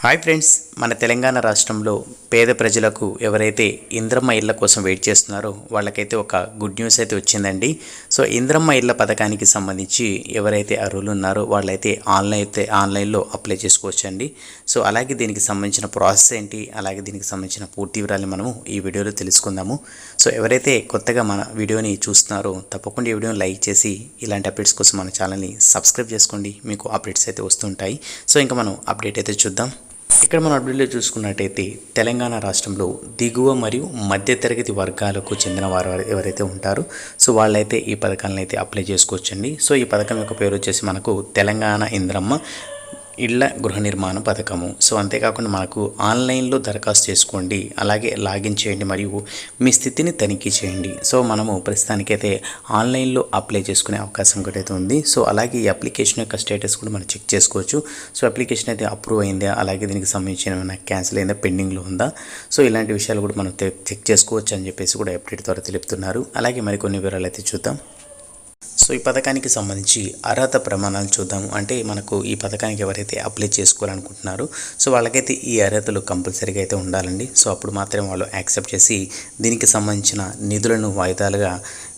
Hi friends మన తెలంగాణ రాష్ట్రంలో పేద ప్రజలకు ఎవరైతే ఇంద్రమ్మ ఇళ్ళ కోసం వెయిట్ చేస్తున్నారో వాళ్ళకైతే ఒక గుడ్ న్యూస్ అయితే వచ్చిందండి. సో ఇంద్రమ్మ ఇళ్ళ పథకానికి సంబంధించి ఎవరైతే అర్హులు ఉన్నారో వాళ్ళైతే ఆన్లైన్ అయితే ఆన్లైన్లో అప్లై చేసుకోవచ్చండి. సో అలాగే దీనికి సంబంధించిన ప్రాసెస్ ఏంటి అలాగే దీనికి సంబంధించిన పూర్తి వివరాలు మనము ఈ వీడియోలో తెలుసుకుందాము. సో ఎవరైతే కొత్తగా మన వీడియోని చూస్తున్నారో తప్పకుండా ఈ వీడియోని లైక్ చేసి ఇలాంటి అప్డేట్స్ కోసం మన ఛానల్ని సబ్స్క్రైబ్ చేసుకోండి. మీకు అప్డేట్స్ అయితే వస్తుంటాయి. సో ఇంకా మనం అప్డేట్ అయితే చూద్దాం. ఇక్కడ మనం అప్డేట్లో చూసుకున్నట్టయితే తెలంగాణ రాష్ట్రంలో దిగువ మరియు మధ్యతరగతి వర్గాలకు చెందిన వారు ఎవరైతే ఉంటారో సో వాళ్ళైతే ఈ పథకాలను అయితే అప్లై చేసుకోవచ్చండి. సో ఈ పథకం యొక్క పేరు వచ్చేసి మనకు తెలంగాణ ఇంద్రమ్మ ఇళ్ళ గృహ నిర్మాణ పథకము. సో అంతేకాకుండా మనకు ఆన్లైన్లో దరఖాస్తు చేసుకోండి అలాగే లాగిన్ చేయండి మరియు మీ స్థితిని తనిఖీ చేయండి. సో మనము ప్రస్తుతానికైతే ఆన్లైన్లో అప్లై చేసుకునే అవకాశం కూడా అయితే ఉంది. సో అలాగే ఈ అప్లికేషన్ యొక్క స్టేటస్ కూడా మనం చెక్ చేసుకోవచ్చు. సో అప్లికేషన్ అయితే అప్రూవ్ అయిందా అలాగే దీనికి సంబంధించిన ఏమైనా క్యాన్సిల్ అయిందా పెండింగ్లో ఉందా? సో ఇలాంటి విషయాలు కూడా మనం చెక్ చేసుకోవచ్చు అని చెప్పేసి కూడా అప్డేట్ ద్వారా తెలుపుతున్నారు. అలాగే మరికొన్ని వివరాలు అయితే చూద్దాం. సో ఈ పథకానికి సంబంధించి అర్హత ప్రమాణాలు చూద్దాము అంటే మనకు ఈ పథకానికి ఎవరైతే అప్లై చేసుకోవాలనుకుంటున్నారో సో వాళ్ళకైతే ఈ అర్హతలు కంపల్సరీగా అయితే ఉండాలండి. సో అప్పుడు మాత్రమే వాళ్ళు యాక్సెప్ట్ చేసి దీనికి సంబంధించిన నిధులను వాయిదాలుగా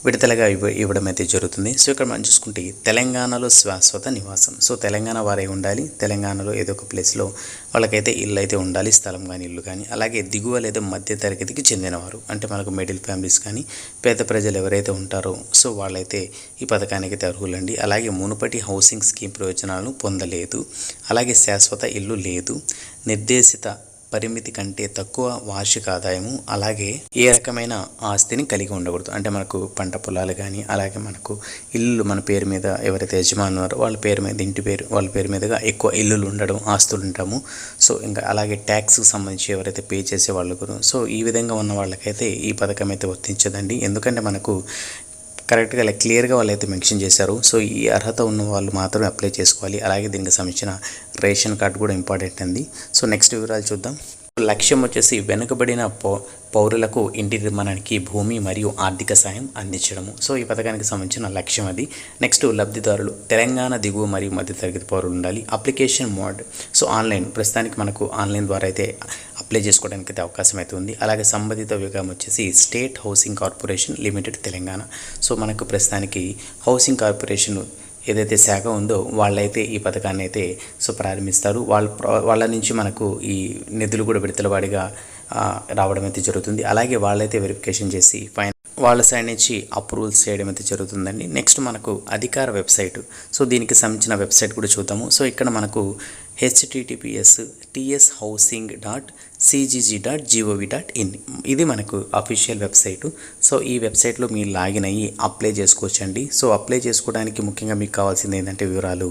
విడతలుగా ఇవ్వ ఇవ్వడం అయితే జరుగుతుంది. సో ఇక్కడ మనం చూసుకుంటే తెలంగాణలో శాశ్వత నివాసం. సో తెలంగాణ వారే ఉండాలి. తెలంగాణలో ఏదో ఒక ప్లేస్లో వాళ్ళకైతే ఇల్లు అయితే ఉండాలి. స్థలం కానీ ఇల్లు కానీ అలాగే దిగువ లేదా మధ్య తరగతికి చెందినవారు. అంటే మనకు మిడిల్ ఫ్యామిలీస్ కానీ పేద ప్రజలు ఎవరైతే ఉంటారో సో వాళ్ళైతే ఈ పథకానికి అయితే అర్హులండి. అలాగే మునుపటి హౌసింగ్ స్కీమ్ ప్రయోజనాలను పొందలేదు. అలాగే శాశ్వత ఇల్లు లేదు. నిర్దేశిత పరిమితి కంటే తక్కువ వార్షిక ఆదాయము అలాగే ఏ రకమైన ఆస్తిని కలిగి ఉండకూడదు. అంటే మనకు పంట పొలాలు కానీ అలాగే మనకు ఇల్లు మన పేరు మీద ఎవరైతే యజమానున్నారో వాళ్ళ పేరు మీద ఇంటి పేరు వాళ్ళ పేరు మీదుగా ఎక్కువ ఇల్లులు ఉండడం ఆస్తులు ఉండటము సో ఇంకా అలాగే ట్యాక్స్కి సంబంధించి ఎవరైతే పే చేసే వాళ్ళు సో ఈ విధంగా ఉన్న వాళ్ళకైతే ఈ పథకం అయితే వర్తించదండి. ఎందుకంటే మనకు కరెక్ట్గా ఇలా క్లియర్గా వాళ్ళు అయితే మెన్షన్ చేశారు. సో ఈ అర్హత ఉన్న వాళ్ళు మాత్రమే అప్లై చేసుకోవాలి. అలాగే దీనికి సంబంధించిన రేషన్ కార్డు కూడా ఇంపార్టెంట్ అండి. సో నెక్స్ట్ వివరాలు చూద్దాం. లక్ష్యం వచ్చేసి వెనుకబడిన పౌ పౌరులకు ఇంటి నిర్మాణానికి భూమి మరియు ఆర్థిక సాయం అందించడము. సో ఈ పథకానికి సంబంధించిన లక్ష్యం అది. నెక్స్ట్ లబ్ధిదారులు తెలంగాణ దిగువ మరియు మధ్యతరగతి పౌరులు ఉండాలి. Application mode. So online. ప్రస్తుతానికి మనకు ఆన్లైన్ ద్వారా అయితే అప్లై చేసుకోవడానికి అయితే అవకాశం అయితే ఉంది. అలాగే సంబంధిత విభాగం వచ్చేసి state housing corporation limited Telangana. So మనకు ప్రస్తుతానికి హౌసింగ్ కార్పొరేషన్ ఏదైతే శాఖ ఉందో వాళ్ళైతే ఈ పథకాన్ని అయితే సో ప్రారంభిస్తారు వాళ్ళ వాళ్ళ నుంచి మనకు ఈ నిధులు కూడా విడతలవాడిగా రావడం అయితే జరుగుతుంది. అలాగే వాళ్ళైతే వెరిఫికేషన్ చేసి ఫైన్ వాళ్ళ సైడ్ నుంచి అప్రూవల్స్ చేయడం అయితే జరుగుతుందండి. నెక్స్ట్ మనకు అధికార వెబ్సైట్. సో దీనికి సంబంధించిన వెబ్సైట్ కూడా చూద్దాము. సో ఇక్కడ మనకు HTTPS TS housing dot CGG dot GOV dot in ఇది మనకు అఫీషియల్ వెబ్సైట్ సో ఈ వెబ్సైట్లో మీరు లాగిన్ అయ్యి అప్లై చేసుకోవచ్చండి. సో అప్లై చేసుకోవడానికి ముఖ్యంగా మీకు కావాల్సింది ఏంటంటే వివరాలు.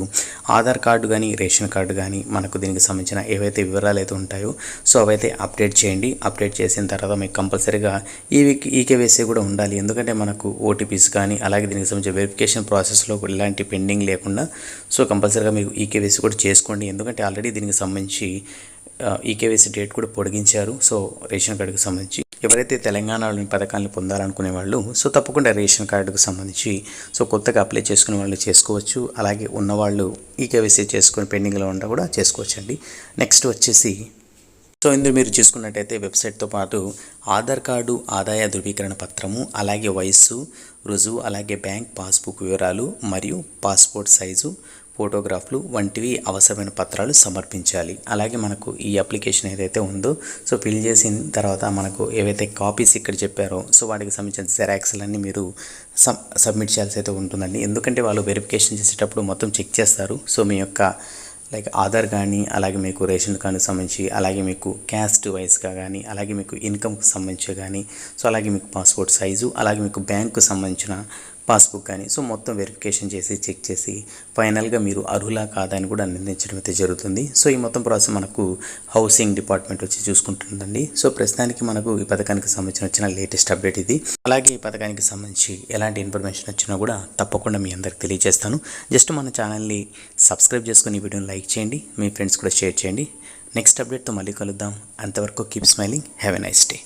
ఆధార్ కార్డు కానీ రేషన్ కార్డు కానీ మనకు దీనికి సంబంధించిన ఏవైతే వివరాలు అయితే ఉంటాయో సో అవైతే అప్డేట్ చేయండి. అప్డేట్ చేసిన తర్వాత మీకు కంపల్సరీగా ఈ ఈకేవైసీ కూడా ఉండాలి. ఎందుకంటే మనకు ఓటీపీస్ కానీ అలాగే దీనికి సంబంధించిన వెరిఫికేషన్ ప్రాసెస్లో కూడా ఇలాంటి పెండింగ్ లేకుండా సో కంపల్సరీగా మీరు ఈకేవైసీ కూడా చేసుకోండి. ఎందుకంటే ఆల్రెడీ దీనికి సంబంధించి ఈకేవైసీ డేట్ కూడా పొడిగించారు. సో రేషన్ కార్డుకు సంబంధించి ఎవరైతే తెలంగాణలోని పథకాలను పొందాలనుకునే వాళ్ళు సో తప్పకుండా రేషన్ కార్డుకు సంబంధించి సో కొత్తగా అప్లై చేసుకునే వాళ్ళు చేసుకోవచ్చు. అలాగే ఉన్నవాళ్ళు ఈకేవైసీ చేసుకుని పెండింగ్లో ఉండ కూడా చేసుకోవచ్చండి. నెక్స్ట్ వచ్చేసి సో ఇందులో మీరు చూసుకున్నట్టయితే వెబ్సైట్తో పాటు ఆధార్ కార్డు ఆదాయ ధృవీకరణ పత్రము అలాగే వయస్సు రుజువు అలాగే బ్యాంక్ పాస్బుక్ వివరాలు మరియు పాస్పోర్ట్ సైజు ఫోటోగ్రాఫ్లు వంటివి అవసరమైన పత్రాలు సమర్పించాలి. అలాగే మనకు ఈ అప్లికేషన్ ఏదైతే ఉందో సో ఫిల్ చేసిన తర్వాత మనకు ఏవైతే కాపీస్ ఇక్కడ చెప్పారో సో వాటికి సంబంధించిన జెరాక్స్లన్నీ మీరు సబ్ సబ్మిట్ చేయాల్సి అయితే ఉంటుందండి. ఎందుకంటే వాళ్ళు వెరిఫికేషన్ చేసేటప్పుడు మొత్తం చెక్ చేస్తారు. సో మీ యొక్క లైక్ ఆధార్ కానీ అలాగే మీకు రేషన్ కార్డు సంబంధించి అలాగే మీకు క్యాస్ట్ వైస్గా కానీ అలాగే మీకు ఇన్కమ్కి సంబంధించి కానీ సో అలాగే మీకు పాస్పోర్ట్ సైజు అలాగే మీకు బ్యాంకు సంబంధించిన పాస్బుక్ కానీ సో మొత్తం వెరిఫికేషన్ చేసి చెక్ చేసి ఫైనల్గా మీరు అర్హులా కాదా అని కూడా నిర్ణయించడం అయితే జరుగుతుంది. సో ఈ మొత్తం ప్రాసెస్ మనకు హౌసింగ్ డిపార్ట్మెంట్ వచ్చి చూసుకుంటుందండి. సో ప్రస్తుతానికి మనకు ఈ పథకానికి సంబంధించిన వచ్చిన లేటెస్ట్ అప్డేట్ ఇది. అలాగే ఈ పథకానికి సంబంధించి ఎలాంటి ఇన్ఫర్మేషన్ వచ్చినా కూడా తప్పకుండా మీ అందరికి తెలియజేస్తాను. జస్ట్ మన ఛానల్ని సబ్స్క్రైబ్ చేసుకుని ఈ వీడియోని లైక్ చేయండి. మీ ఫ్రెండ్స్ కూడా షేర్ చేయండి. నెక్స్ట్ అప్డేట్తో మళ్ళీ కలుద్దాం. అంతవరకు keep smiling. Have a nice day.